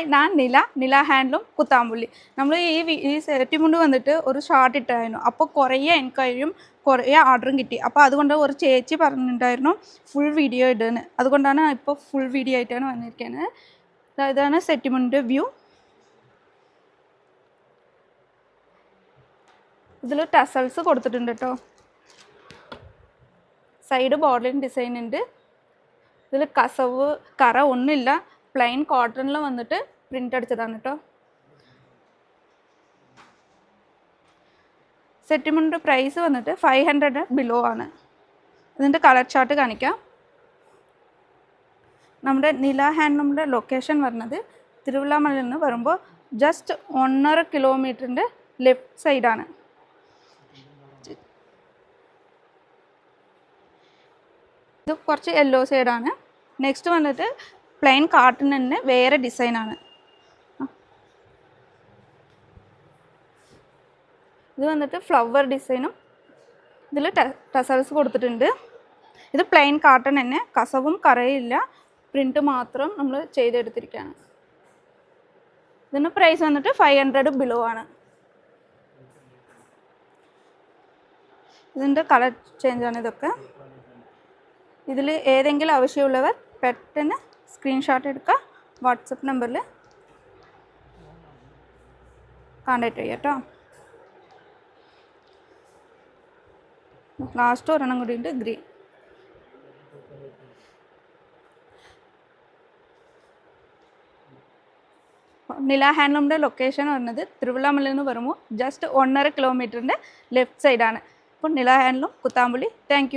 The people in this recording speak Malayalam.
ഹായ് ഞാൻ നില നില ഹാൻഡിലും കുത്താമ്പുള്ളി. നമ്മൾ ഈ ഈ സെറ്റ് മുണ്ട് വന്നിട്ട് ഒരു ഷാർട്ട് ഇട്ടായിരുന്നു. അപ്പോൾ കുറേ എൻക്വയറിയും കുറേ ഓർഡറും കിട്ടി. അപ്പോൾ അതുകൊണ്ട് ഒരു ചേച്ചി പറഞ്ഞിട്ടുണ്ടായിരുന്നു ഫുൾ വീഡിയോ ഇടുന്നത് അതുകൊണ്ടാണ് ഇപ്പോൾ ഫുൾ വീഡിയോ ആയിട്ടാണ് വന്നിരിക്കുന്നത് ഇതാണ് സെറ്റ് മുണ്ട് വ്യൂ ഇതിൽ ടസൽസ് കൊടുത്തിട്ടുണ്ട് കേട്ടോ സൈഡ് ബോർഡറിങ് ഡിസൈൻ ഉണ്ട്. ഇതിൽ കസവ് കറ ഒന്നുമില്ല. പ്ലെയിൻ കോട്ടണിൽ വന്നിട്ട് പ്രിന്റ് അടിച്ചതാണ് കേട്ടോ സെറ്റിമുണ്ട് പ്രൈസ് വന്നിട്ട് ഫൈവ് ഹൺഡ്രഡ് ബിലോ ആണ്. ഇതിന്റെ കളർ ചാർട്ട് കാണിക്കാം. നമ്മുടെ നില ഹാൻഡ്ലൂമിന്റെ ലൊക്കേഷൻ വരുന്നത് തിരുവല്ലാമലയിൽ നിന്ന് വരുമ്പോൾ ജസ്റ്റ് ഒന്നര കിലോമീറ്ററിന്റെ ലെഫ്റ്റ് സൈഡാണ് ഇത് കുറച്ച് യെല്ലോ സൈഡാണ് നെക്സ്റ്റ് വന്നിട്ട് പ്ലെയിൻ കാട്ടൺ തന്നെ വേറെ ഡിസൈനാണ്. ഇത് വന്നിട്ട് ഫ്ലവർ ഡിസൈനും ഇതിൽ ടസൽസ് കൊടുത്തിട്ടുണ്ട്. ഇത് പ്ലെയിൻ കാട്ടൺ തന്നെ കസവും കറയില്ല പ്രിന്റ് മാത്രം നമ്മൾ ചെയ്തെടുത്തിരിക്കുകയാണ് ഇതിന് പ്രൈസ് വന്നിട്ട് ഫൈവ് ഹൺഡ്രഡ് ബിലോ ആണ്. ഇതിന്റെ കളർ ചേഞ്ചാണ് ഇതൊക്കെ. ഇതിൽ ഏതെങ്കിലും ആവശ്യമുള്ളവർ പെട്ടെന്ന് സ്ക്രീൻഷോട്ട് എടുക്കുക വാട്സപ്പ് നമ്പറിൽ കോണ്ടാക്ട് ചെയ്യാം കേട്ടോ ലാസ്റ്റ് ഒരെണ്ണം കൂടി ഉണ്ട് ഗ്രീൻ നില ഹാൻഡ്ലൂമിന്റെ ലൊക്കേഷൻ വരുന്നത് തിരുവല്ലാമലയിൽ നിന്ന് വരുമ്പോൾ ജസ്റ്റ് ഒന്നര കിലോമീറ്ററിന്റെ ലെഫ്റ്റ് സൈഡാണ് അപ്പോൾ നില ഹാൻഡ്ലൂം കുത്താമ്പുള്ളി താങ്ക്